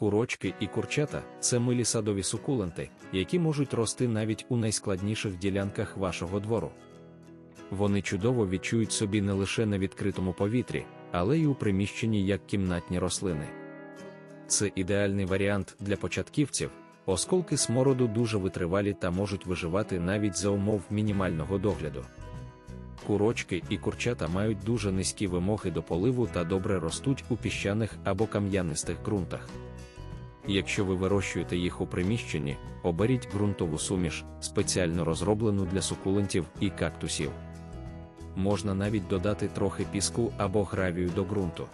Курочки і курчата це милі садові сукуленти, які можуть рости навіть у найскладніших ділянках вашого двору. Вони чудово відчують собі не лише на відкритому повітрі, але й у приміщенні як кімнатні рослини. Це ідеальний варіант для початківців, осколки смороду дуже витривалі та можуть виживати навіть за умов мінімального догляду. Курочки і курчата мають дуже низькі вимоги до поливу та добре ростуть у піщаних або кам'янистих ґрунтах. Якщо ви вирощуєте їх у приміщенні, оберіть ґрунтову суміш, спеціально розроблену для сукулентів і кактусів. Можна навіть додати трохи піску або гравію до ґрунту.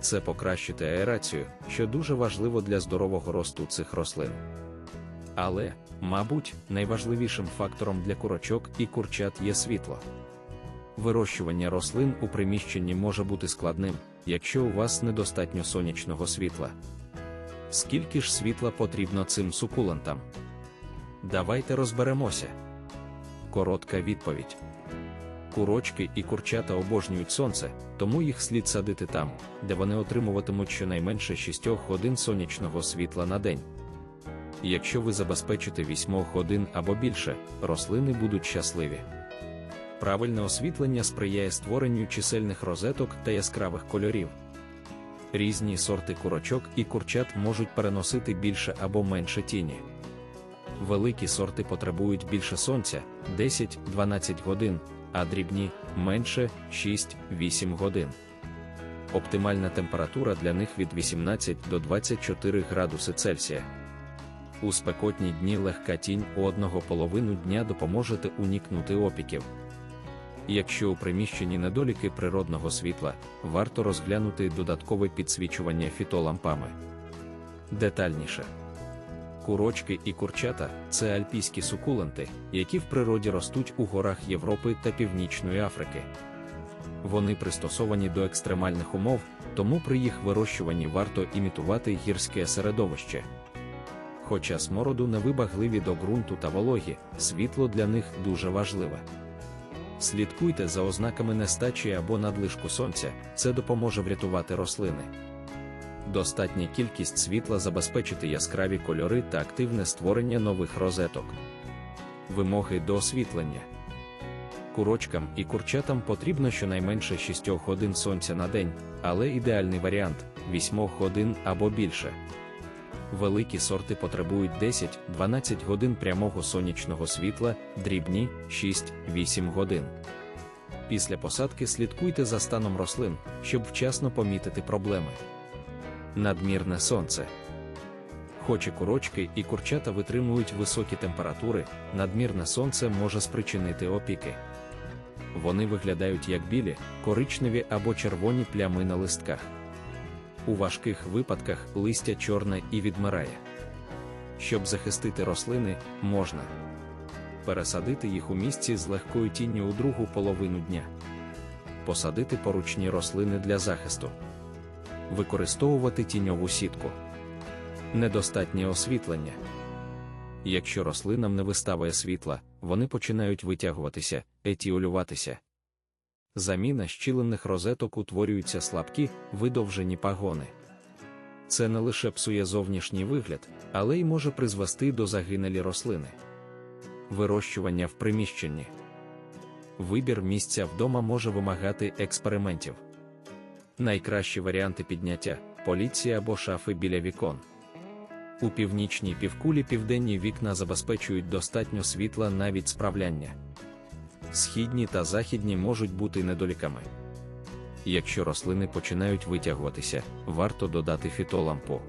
Це покращити аерацію, що дуже важливо для здорового росту цих рослин. Але, мабуть, найважливішим фактором для курочок і курчат є світло. Вирощування рослин у приміщенні може бути складним, якщо у вас недостатньо сонячного світла. Скільки ж світла потрібно цим сукулентам? Давайте розберемося. Коротка відповідь. Курочки і курчата обожнюють сонце, тому їх слід садити там, де вони отримуватимуть щонайменше 6 годин сонячного світла на день. Якщо ви забезпечите 8 годин або більше, рослини будуть щасливі. Правильне освітлення сприяє створенню чисельних розеток та яскравих кольорів. Різні сорти курочок і курчат можуть переносити більше або менше тіні. Великі сорти потребують більше сонця 10-12 годин, а дрібні менше 6-8 годин. Оптимальна температура для них від 18 до 24 градуси Цельсія. У спекотні дні легка тінь у одного половину дня допоможете уникнути опіків. Якщо у приміщенні недоліки природного світла, варто розглянути додаткове підсвічування фітолампами. Детальніше. Курочки і курчата це альпійські сукуленти, які в природі ростуть у горах Європи та Північної Африки. Вони пристосовані до екстремальних умов, тому при їх вирощуванні варто імітувати гірське середовище. Хоча смороду невибагливі до ґрунту та вологі, світло для них дуже важливе. Слідкуйте за ознаками нестачі або надлишку сонця, це допоможе врятувати рослини. Достатня кількість світла забезпечити яскраві кольори та активне створення нових розеток. Вимоги до освітлення. Курочкам і курчатам потрібно щонайменше 6 годин сонця на день, але ідеальний варіант 8 годин або більше. Великі сорти потребують 10-12 годин прямого сонячного світла, дрібні 6-8 годин. Після посадки слідкуйте за станом рослин, щоб вчасно помітити проблеми. Надмірне сонце. Хоч і курочки і курчата витримують високі температури, надмірне сонце може спричинити опіки. Вони виглядають як білі, коричневі або червоні плями на листках. У важких випадках листя чорне і відмирає. Щоб захистити рослини, можна пересадити їх у місці з легкою тінню у другу половину дня, посадити поручні рослини для захисту, використовувати тіньову сітку, недостатнє освітлення. Якщо рослинам не виставає світла, вони починають витягуватися, етіолюватися. Заміна щілених розеток утворюються слабкі, видовжені пагони. Це не лише псує зовнішній вигляд, але й може призвести до загинелі рослини. Вирощування в приміщенні. Вибір місця вдома може вимагати експериментів. Найкращі варіанти підняття поліція або шафи біля вікон. У північній півкулі південні вікна забезпечують достатньо світла навіть справляння східні та західні можуть бути недоліками. Якщо рослини починають витягуватися, варто додати фітолампу.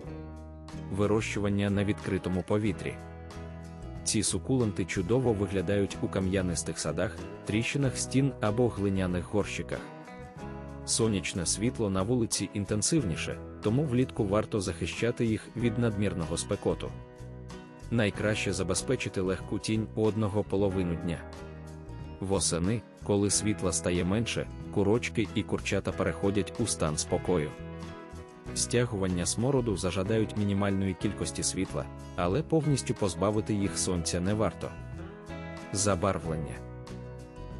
Вирощування на відкритому повітрі. Ці сукуленти чудово виглядають у кам'янистих садах, тріщинах стін або глиняних горщиках. Сонячне світло на вулиці інтенсивніше, тому влітку варто захищати їх від надмірного спекоту. Найкраще забезпечити легку тінь у одного половину дня. Восени, коли світла стає менше, курочки і курчата переходять у стан спокою. Стягування смороду зажадають мінімальної кількості світла, але повністю позбавити їх сонця не варто. Забарвлення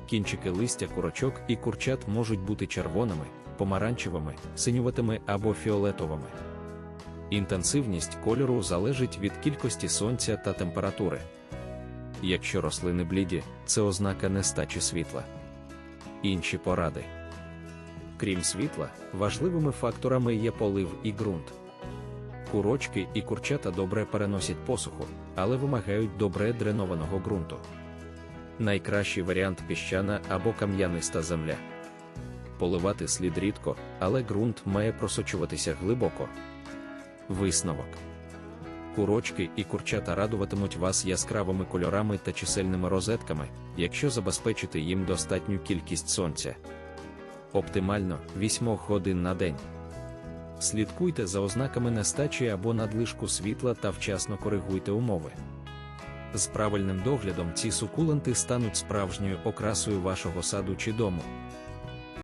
кінчики листя курочок і курчат можуть бути червоними, помаранчевими, синюватими або фіолетовими. Інтенсивність кольору залежить від кількості сонця та температури. Якщо рослини бліді, це ознака нестачі світла. Інші поради. Крім світла, важливими факторами є полив і ґрунт. Курочки і курчата добре переносять посуху, але вимагають добре дренованого ґрунту. Найкращий варіант піщана або кам'яниста земля. Поливати слід рідко, але ґрунт має просочуватися глибоко. Висновок. Курочки і курчата радуватимуть вас яскравими кольорами та чисельними розетками, якщо забезпечити їм достатню кількість сонця. Оптимально 8 годин на день. Слідкуйте за ознаками нестачі або надлишку світла та вчасно коригуйте умови. З правильним доглядом ці сукуленти стануть справжньою окрасою вашого саду чи дому.